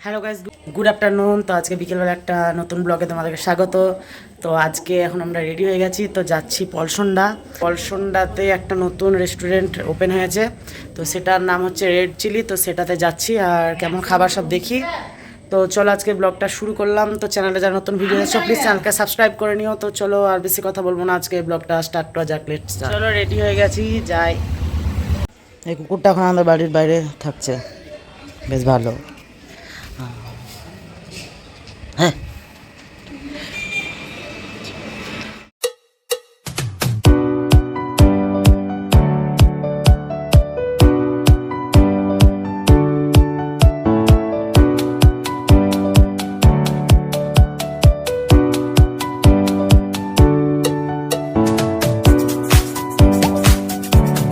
Hello guys good afternoon তো আজকে বিকেলবেলা একটা নতুন ব্লগে তোমাদেরকে স্বাগত। তো আজকে এখন আমরা রেডি হয়ে গেছি। তো যাচ্ছি পলসন্ডা। পলসন্ডাতে একটা নতুন রেস্টুরেন্ট ওপেন হয়েছে। তো সেটার নাম হচ্ছে রেড চিলি তো সেটাতে যাচ্ছি আর কেমন খাবার সব দেখি। তো চলো আজকে ব্লগটা শুরু করলাম। তো চ্যানেলে যারা নতুন ভিডিও আছে প্লিজ চ্যানেলকে সাবস্ক্রাইব করে নিও। তো চলো আর বেশি কথা বলব না। আজকে ব্লগটা স্টার্ট করা যাক। লেট চলো রেডি হয়ে গেছি। যাই। এই কুকুরটা এখন আমাদের বাড়ির বাইরে থাকছে। বেশ ভালো। হ্যাঁ।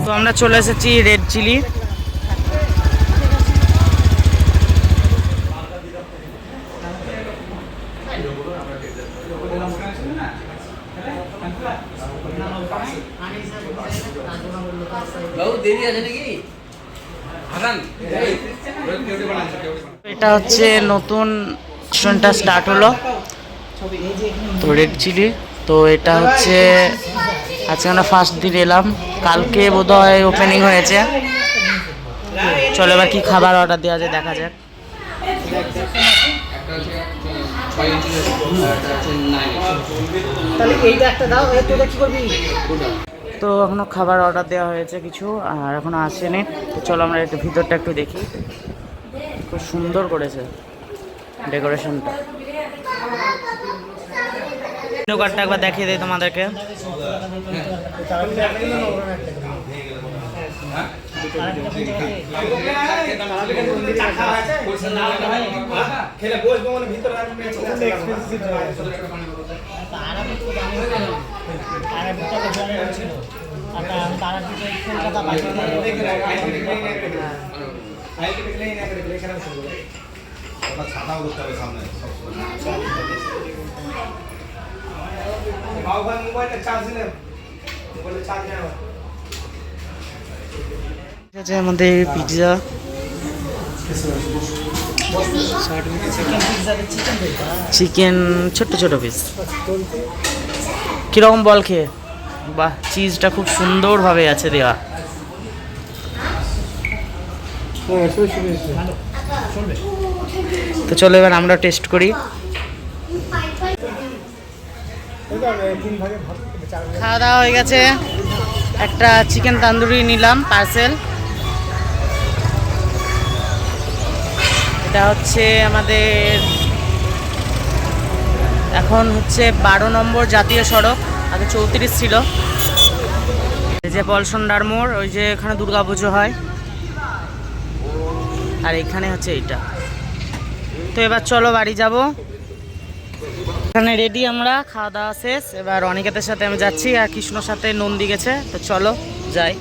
তো আমরা চলে এসেছি রেড চিলি। এটা হচ্ছে নতুন রেস্টুরেন্টটা স্টার্ট হলো। তো রেড চিলি তো এটা হচ্ছে আজকে আমরা ফার্স্ট দিন এলাম। কালকে বোধহয় ওপেনিং হয়েছে। চলো এবার কি খাবার অর্ডার দেওয়া যায় দেখা যাক একটা হচ্ছে ছয় ইঞ্চি আর একটা হচ্ছে নাইন তাহলে এইটা একটা দাও তো এখনও খাবার অর্ডার দেওয়া হয়েছে কিছু, আর এখনও আসেনি। তো চলো আমরা একটু ভিতরটা একটু দেখি। খুব সুন্দর করেছে ডেকোরেশনটা। একবার দেখিয়ে দিই তোমাদেরকে। খেলে বসবো মানে ভিতরে ছাতাও সামনে মোবাইলটা চার্জ দিলাম মোবাইলে চার্জ আমার ঠিক আছে আমাদের পিৎজা চিকেন ছোট্ট ছোট পিস কীরকম বল খেয়ে? বাহ চিজটা খুব সুন্দরভাবে আছে দেওয়া তো চলো এবার আমরা টেস্ট করি। খাওয়া দাওয়া হয়ে গেছে। একটা চিকেন তান্দুরি নিলাম, পার্সেল। এটা হচ্ছে আমাদের, এখন হচ্ছে বারো নম্বর জাতীয় সড়ক, আগে চৌত্রিশ ছিল। এই যে পলসন্ডার মোড়, ওই যে এখানে দুর্গাপুজো হয়। আর এখানে হচ্ছে এইটা। তো এবার চলো বাড়ি যাব। এখানে রেডি আমরা, খাওয়া দাওয়া শেষ। এবার অনিকেতের সাথে আমি যাচ্ছি আর কৃষ্ণর সাথে নন্দী গেছে। তো চলো, যাই।